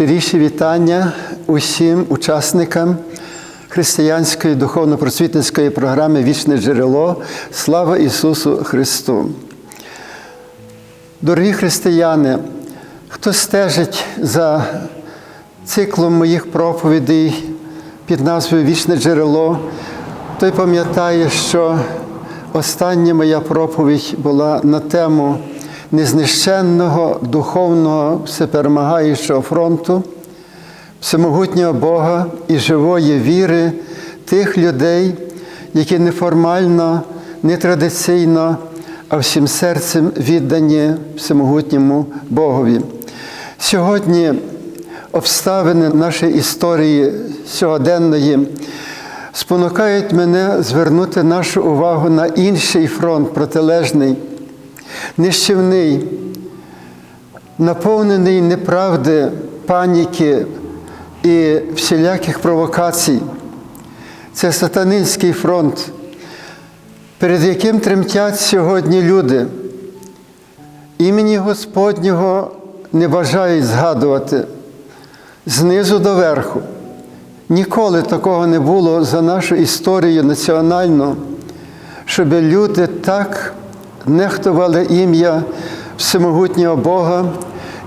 Найщиріші вітання усім учасникам християнської духовно-просвітницької програми Вічне джерело. Слава Ісусу Христу! Дорогі християни, хто стежить за циклом моїх проповідей під назвою Вічне джерело, той пам'ятає, що остання моя проповідь була на тему незнищенного духовного всеперемагаючого фронту, всемогутнього Бога і живої віри тих людей, які неформально, нетрадиційно, а всім серцем віддані всемогутньому Богові. Сьогодні обставини нашої історії сьогоденної спонукають мене звернути нашу увагу на інший фронт протилежний нищівний, наповнений неправди, паніки і всіляких провокацій. Це сатанинський фронт, перед яким тремтять сьогодні люди. Імені Господнього не бажають згадувати знизу до верху. Ніколи такого не було за нашу історію національну, щоб люди так нехтували ім'я всемогутнього Бога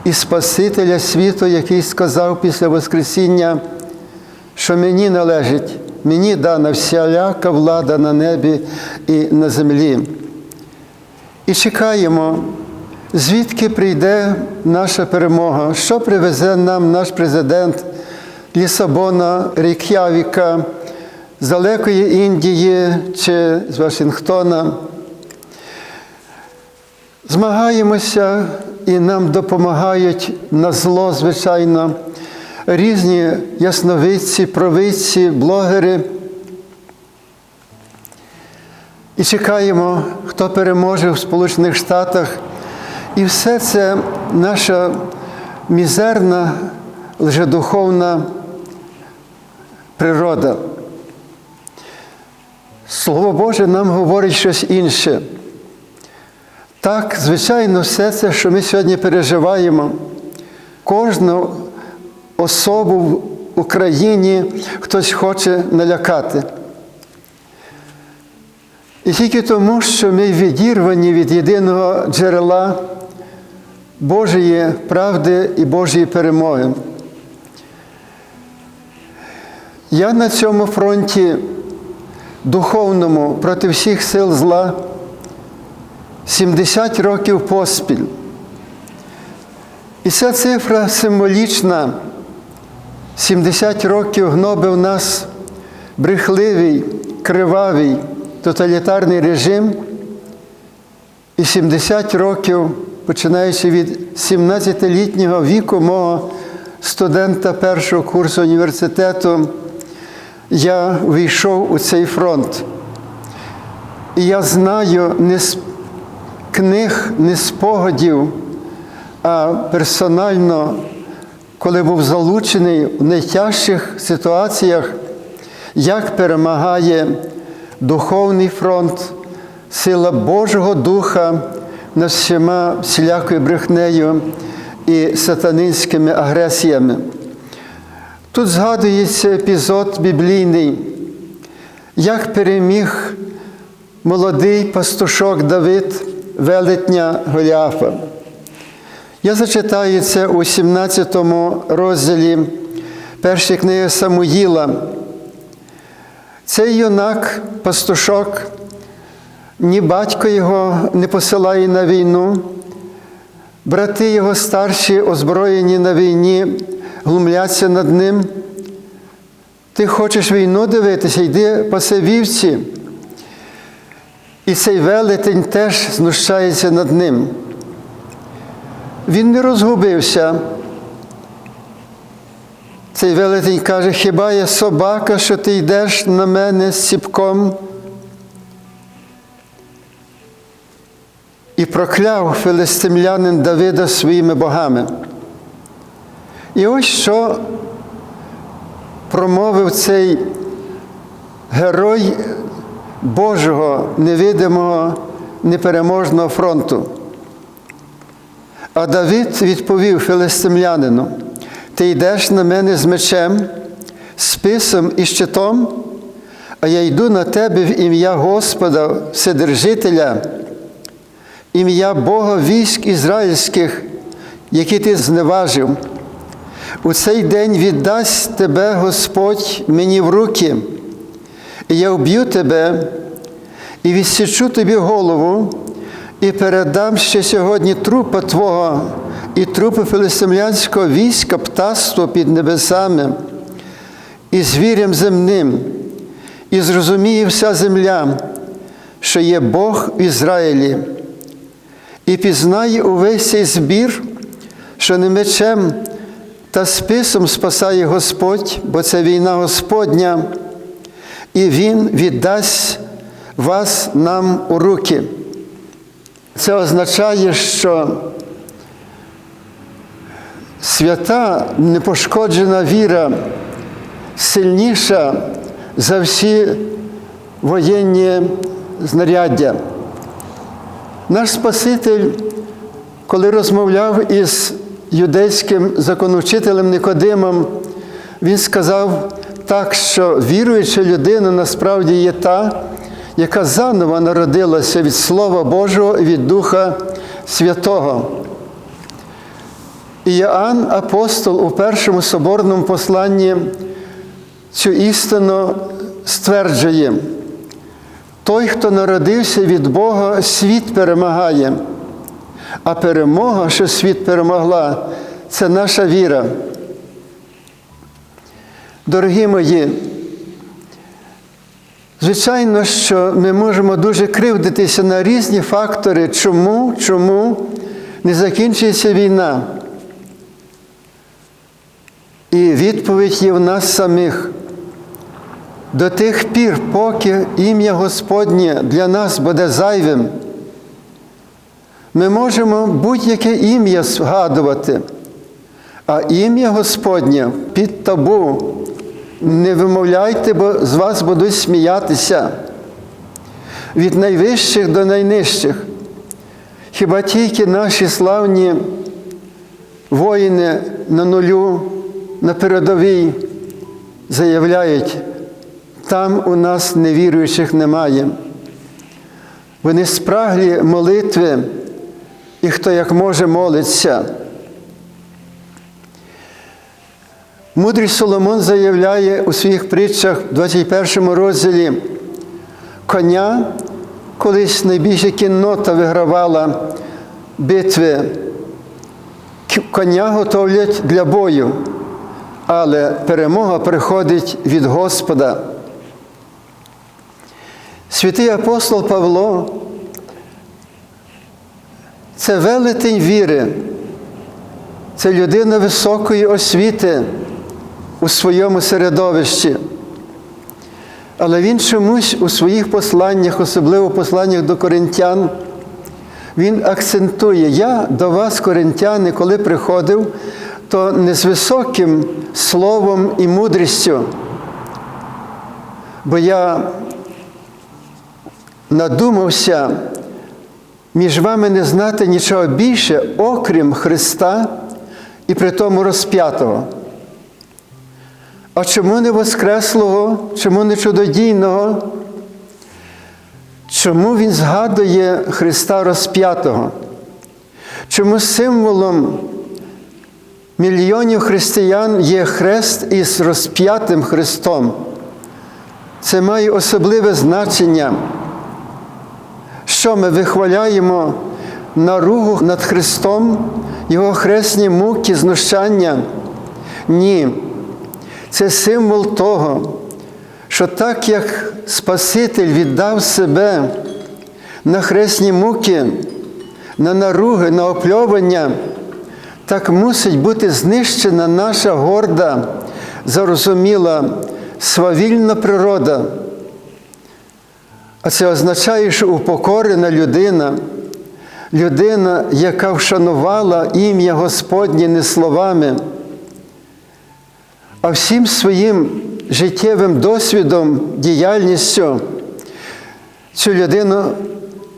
і Спасителя світу, який сказав після Воскресіння, що мені належить, мені дана всяляка влада на небі і на землі. І чекаємо, звідки прийде наша перемога, що привезе нам наш президент Лісабона, Рейк'явіка, з далекої Індії чи з Вашингтона. Змагаємося і нам допомагають на зло, звичайно, різні ясновидці, провидці, блогери. І чекаємо, хто переможе в Сполучених Штатах. І все це наша мізерна, лжедуховна природа. Слово Боже нам говорить щось інше. Так, звичайно, все це, що ми сьогодні переживаємо, кожну особу в Україні хтось хоче налякати. І тільки тому, що ми відірвані від єдиного джерела Божої правди і Божої перемоги. Я на цьому фронті духовному проти всіх сил зла. 70 років поспіль. І ця цифра символічна. 70 років гнобив нас брехливий, кривавий, тоталітарний режим. І 70 років, починаючи від 17-літнього віку мого студента першого курсу університету, я війшов у цей фронт. І я знаю, не книг, не спогадів, а персонально, коли був залучений в найтяжчих ситуаціях, як перемагає духовний фронт, сила Божого Духа над всіма всілякою брехнею і сатанинськими агресіями. Тут згадується епізод біблійний, як переміг молодий пастушок Давид велетня Голіафа. Я зачитаю це у 17 розділі першої книги Самуїла. Цей юнак, пастушок, ні батько його не посилає на війну, брати його старші, озброєні на війні, глумляться над ним. Ти хочеш війну дивитися, йди паси вівці. І цей велетень теж знущається над ним. Він не розгубився. Цей велетень каже, хіба я собака, що ти йдеш на мене з ціпком? І прокляв филистимлянин Давида своїми богами. І ось що промовив цей герой Божого невидимого непереможного фронту. А Давид відповів филистимлянину: Ти йдеш на мене з мечем, списом і щитом, а я йду на тебе в ім'я Господа, Вседержителя, ім'я Бога військ ізраїльських, які ти зневажив. У цей день віддасть тебе Господь мені в руки, і я вб'ю тебе і відсічу тобі голову, і передам ще сьогодні трупа Твого і трупи филистимлянського війська птаство під небесами, і звірям земним, і зрозуміє вся земля, що є Бог в Ізраїлі, і пізнає увесь цей збір, що не мечем та списом спасає Господь, бо це війна Господня, і Він віддасть вас нам у руки. Це означає, що свята непошкоджена віра сильніша за всі воєнні знаряддя. Наш Спаситель, коли розмовляв із юдейським законовчителем Никодимом, він сказав так, що віруюча людина насправді є та, яка заново народилася від Слова Божого і від Духа Святого. І Іоанн апостол у першому соборному посланні цю істину стверджує, той, хто народився від Бога, світ перемагає, а перемога, що світ перемогла, це наша віра. Дорогі мої, звичайно, що ми можемо дуже кривдитися на різні фактори, чому, чому не закінчується війна. І відповідь є в нас самих. До тих пір, поки ім'я Господнє для нас буде зайвим, ми можемо будь-яке ім'я згадувати, а ім'я Господнє під табу. Не вимовляйте, бо з вас будуть сміятися від найвищих до найнижчих. Хіба тільки наші славні воїни на нулю, на передовій заявляють, там у нас невіруючих немає. Вони спраглі молитви, і хто як може молиться. Мудрий Соломон заявляє у своїх притчах в 21 розділі коня, колись найбільша кіннота вигравала битви. Коня готовлять для бою, але перемога приходить від Господа. Святий апостол Павло це велетень віри, це людина високої освіти у своєму середовищі. Але він чомусь у своїх посланнях, особливо посланнях до коринтян, він акцентує, я до вас, коринтяни, коли приходив, то не з високим словом і мудрістю, бо я надумався між вами не знати нічого більше, окрім Христа і при тому розп'ятого. А чому не Воскреслого, чому не чудодійного? Чому Він згадує Христа розп'ятого? Чому символом мільйонів християн є хрест із розп'ятим Христом? Це має особливе значення, що ми вихваляємо наругу над Христом, Його хресні муки, знущання? Ні. Це символ того, що так як Спаситель віддав себе на хресні муки, на наруги, на опльовання, так мусить бути знищена наша горда, зарозуміла, свавільна природа. А це означає, що упокорена людина, людина, яка вшанувала ім'я Господнє не словами, а всім своїм життєвим досвідом, діяльністю цю людину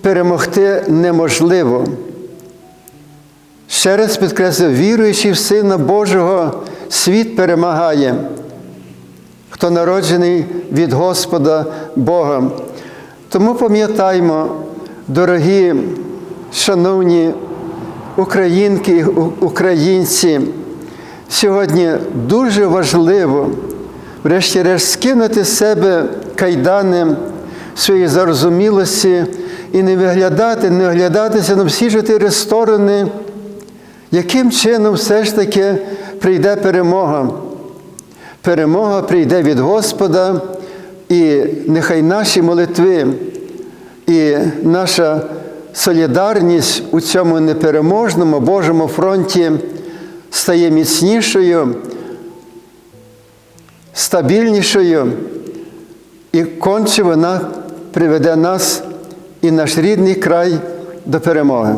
перемогти неможливо. Ще раз підкреслю, віруючи в Сина Божого, світ перемагає, хто народжений від Господа Бога. Тому пам'ятаймо, дорогі, шановні українки українці, сьогодні дуже важливо, врешті-решт, скинути з себе кайдани своєї зарозумілості і не виглядати, не оглядатися на всі чотири сторони, яким чином все ж таки прийде перемога. Перемога прийде від Господа, і нехай наші молитви і наша солідарність у цьому непереможному Божому фронті стає міцнішою, стабільнішою, і конче вона приведе нас і наш рідний край до перемоги.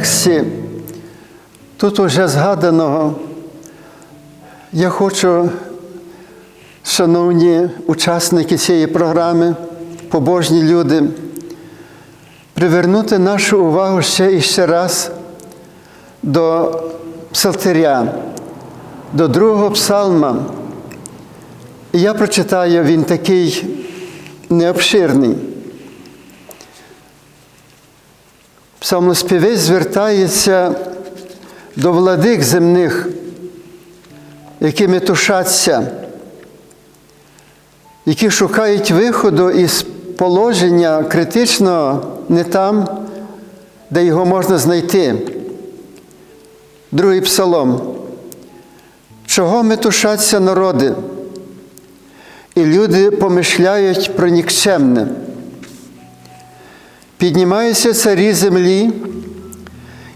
У контексті тут уже згаданого я хочу, шановні учасники цієї програми, побожні люди, привернути нашу увагу ще і ще раз до псалтиря, до другого псалма. І я прочитаю він такий необширний. Псалмоспівець звертається до владик земних, які метушаться, які шукають виходу із положення критичного не там, де його можна знайти. Другий псалом. Чого метушаться народи? І люди помишляють про нікчемне. Піднімаються царі землі,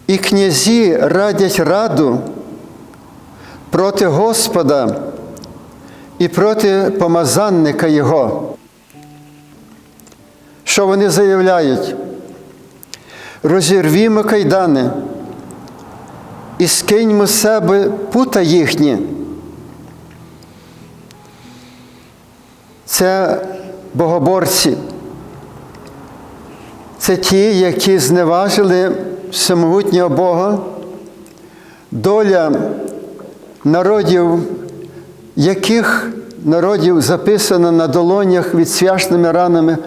і князі радять раду проти Господа і проти помазанника Його. Що вони заявляють? Розірвімо кайдани і скиньмо з себе пута їхні. Це богоборці. Це ті, які зневажили всемогутнього Бога, доля народів, яких народів записана на долонях відсвяшними ранами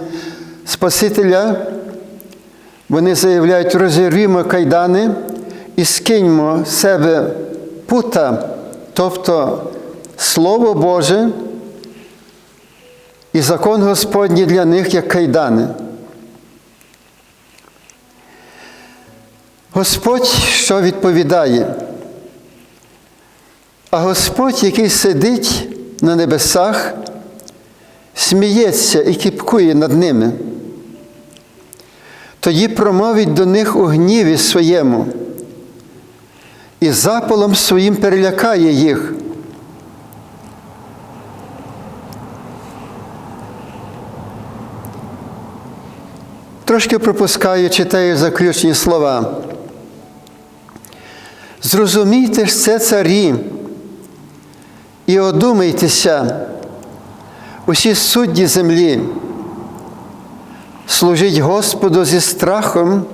Спасителя, вони заявляють, розірвімо кайдани і скиньмо з себе пута, тобто Слово Боже і закон Господній для них як кайдани. Господь що відповідає? А Господь, який сидить на небесах, сміється і кіпкує над ними. Тоді промовить до них у гніві своєму і запалом своїм перелякає їх. Трошки пропускаю, читаю заключні слова. Зрозумійте ж це царі і одумайтеся, усі судді землі, служіть Господу зі страхом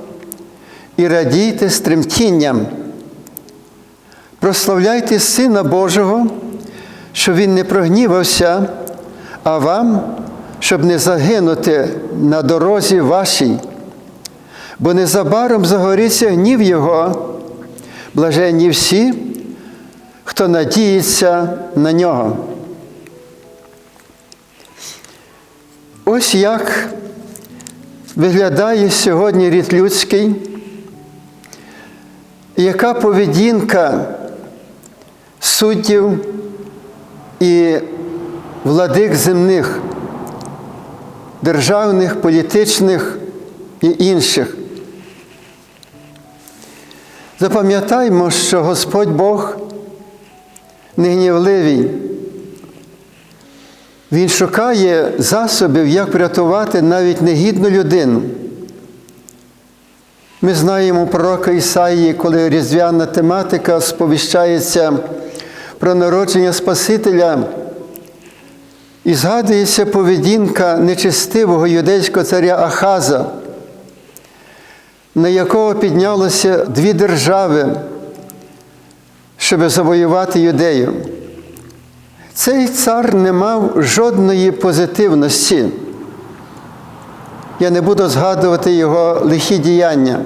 і радійте з тремтінням. Прославляйте Сина Божого, що Він не прогнівався, а вам, щоб не загинути на дорозі вашій, бо незабаром загориться гнів Його, блаженні всі, хто надіється на нього. Ось як виглядає сьогодні рід людський, яка поведінка суддів і владик земних, державних, політичних і інших. Запам'ятаймо, що Господь Бог не гнівливий. Він шукає засобів, як врятувати навіть негідну людину. Ми знаємо пророка Ісаї, коли різдвяна тематика сповіщається про народження Спасителя, і згадується поведінка нечестивого юдейського царя Ахаза, на якого піднялося дві держави, щоб завоювати юдею. Цей цар не мав жодної позитивності. Я не буду згадувати його лихі діяння.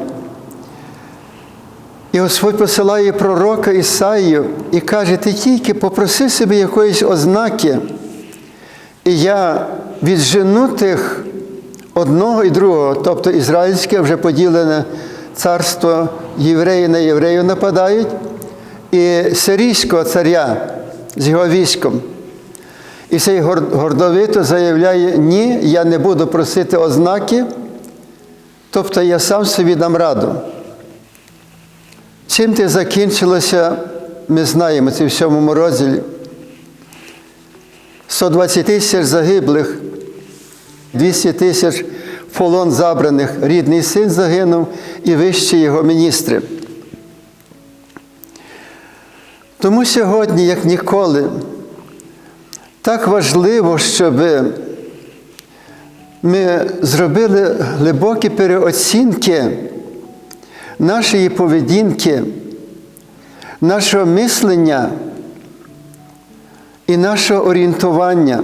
І Господь посилає пророка Ісаїю і каже, ти тільки попроси собі якоїсь ознаки, і я віджену тих одного і другого, тобто ізраїльське вже поділене царство євреї на євреїв нападають, і сирійського царя з його військом. І цей гордовито заявляє, ні, я не буду просити ознаки, тобто я сам собі дам раду. Чим це закінчилося, ми знаємо це в сьомому розділі. 120 тисяч загиблих, 200 тисяч в полон забраних, рідний син загинув і вищі його міністри. Тому сьогодні, як ніколи, так важливо, щоб ми зробили глибокі переоцінки нашої поведінки, нашого мислення і нашого орієнтування.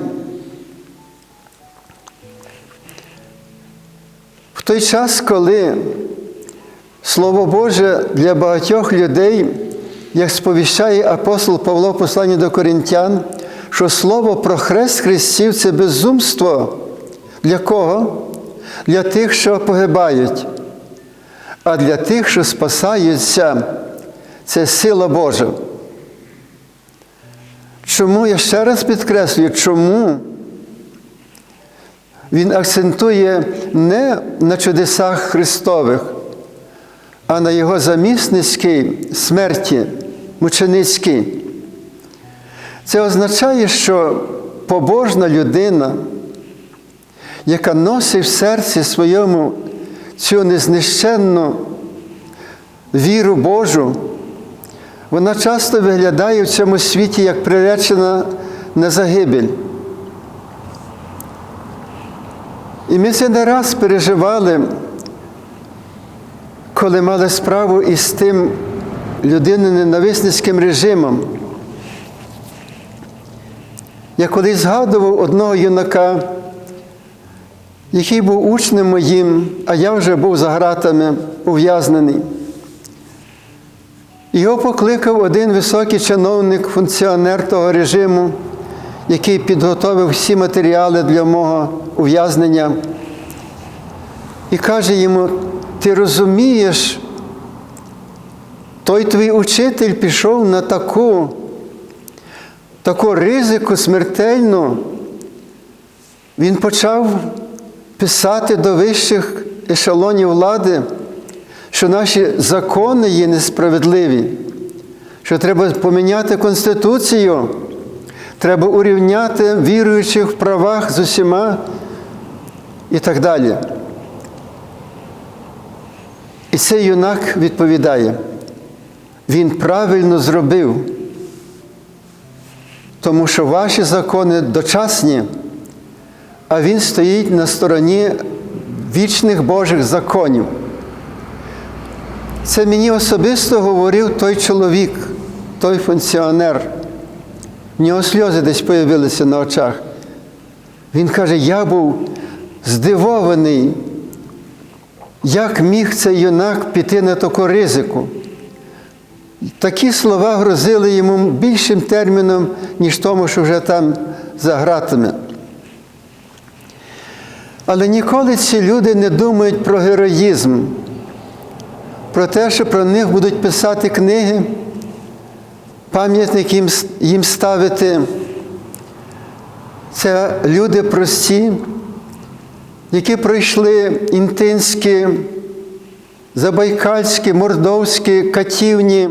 Той час, коли Слово Боже для багатьох людей, як сповіщає апостол Павло в посланні до Коринтян, що слово про хрест Христів це безумство. Для кого? Для тих, що погибають. А для тих, що спасаються, це сила Божа. Чому я ще раз підкреслюю, чому він акцентує не на чудесах Христових, а на його замісницькій смерті, мученицькій. Це означає, що побожна людина, яка носить в серці своєму цю незнищенну віру Божу, вона часто виглядає в цьому світі як приречена на загибель. І ми це не раз переживали, коли мали справу із тим людиноненависницьким режимом. Я колись згадував одного юнака, який був учнем моїм, а я вже був за гратами ув'язнений. Його покликав один високий чиновник, функціонер того режиму, який підготовив всі матеріали для мого ув'язнення. І каже йому: ти розумієш, той твій учитель пішов на таку, таку ризику смертельну. Він почав писати до вищих ешелонів влади, що наші закони є несправедливі, що треба поміняти Конституцію, треба урівняти віруючих в правах з усіма і так далі. І цей юнак відповідає, він правильно зробив, тому що ваші закони дочасні, а він стоїть на стороні вічних Божих законів. Це мені особисто говорив той чоловік, той функціонер. В нього сльози десь появилися на очах. Він каже, я був здивований, як міг цей юнак піти на таку ризику. Такі слова грозили йому більшим терміном, ніж тому, що вже там за гратами. Але ніколи ці люди не думають про героїзм, про те, що про них будуть писати книги, пам'ятник їм, їм ставити. Це люди прості, які пройшли інтинські, забайкальські, мордовські, катівні,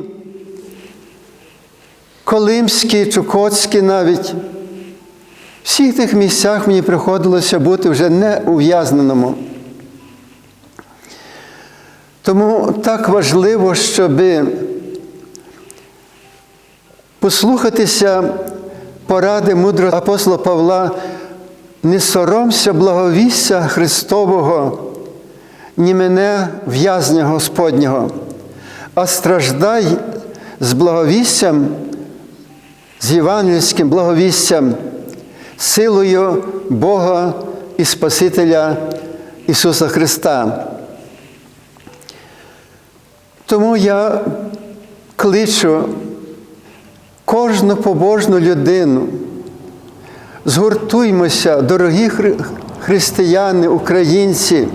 колимські, чукотські навіть. В всіх тих місцях мені приходилося бути вже не ув'язненому. Тому так важливо, щоб послухатися поради мудрого апостола Павла, не соромся благовістя Христового, ні мене в'язня Господнього, а страждай з благовістям, з євангельським благовістям, силою Бога і Спасителя Ісуса Христа. Тому я кличу кожну побожну людину. Згуртуймося, дорогі християни, українці,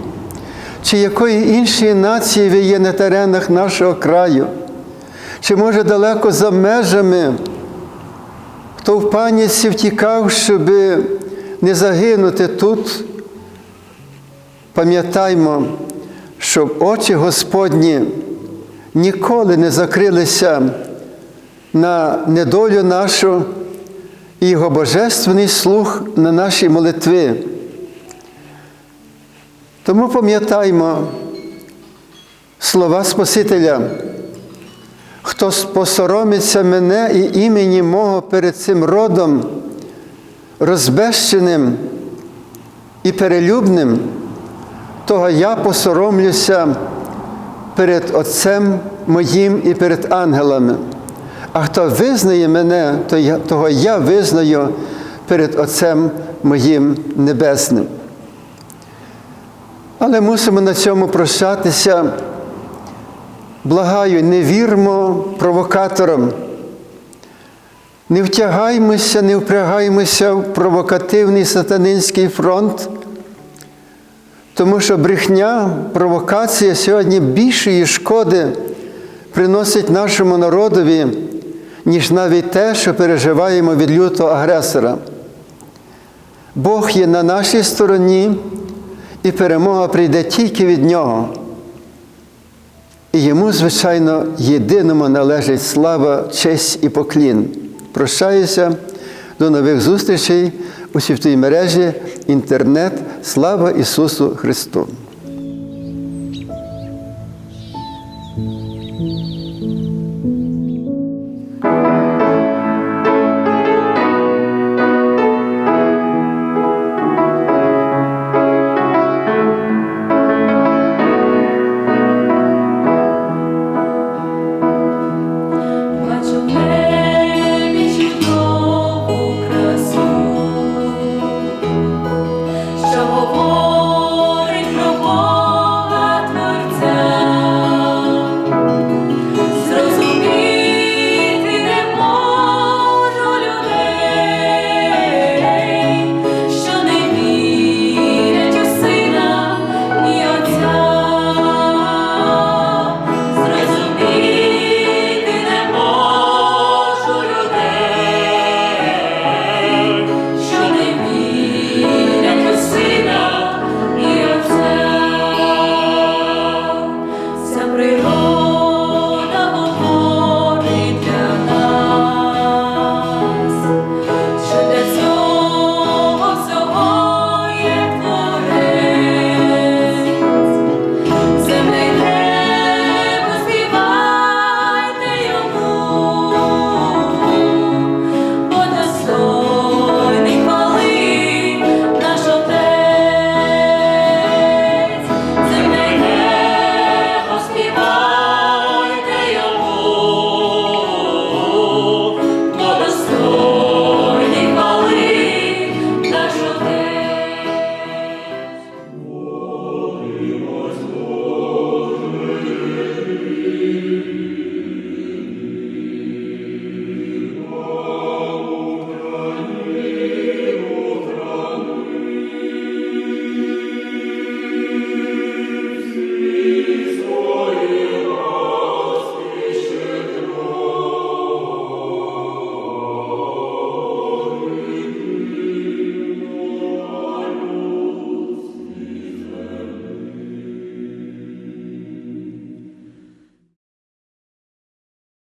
чи якої іншої нації ви є на теренах нашого краю, чи може далеко за межами, хто в паніці втікав, щоб не загинути тут. Пам'ятаймо, щоб очі Господні ніколи не закрилися на недолю нашу і Його божественний слух на наші молитви. Тому пам'ятаймо слова Спасителя, хто посоромиться мене і імені мого перед цим родом, розбещеним і перелюбним, того я посоромлюся перед Отцем моїм і перед ангелами. А хто визнає мене, то я, того я визнаю перед Отцем моїм Небесним. Але мусимо на цьому прощатися. Благаю, не вірмо провокаторам. Не втягаймося, не впрягаймося в провокативний сатанинський фронт, тому що брехня, провокація сьогодні більшої шкоди приносить нашому народові, ніж навіть те, що переживаємо від лютого агресора. Бог є на нашій стороні, і перемога прийде тільки від Нього. І йому, звичайно, єдиному належить слава, честь і поклін. Прощаюся до нових зустрічей у світовій мережі інтернет. Слава Ісусу Христу!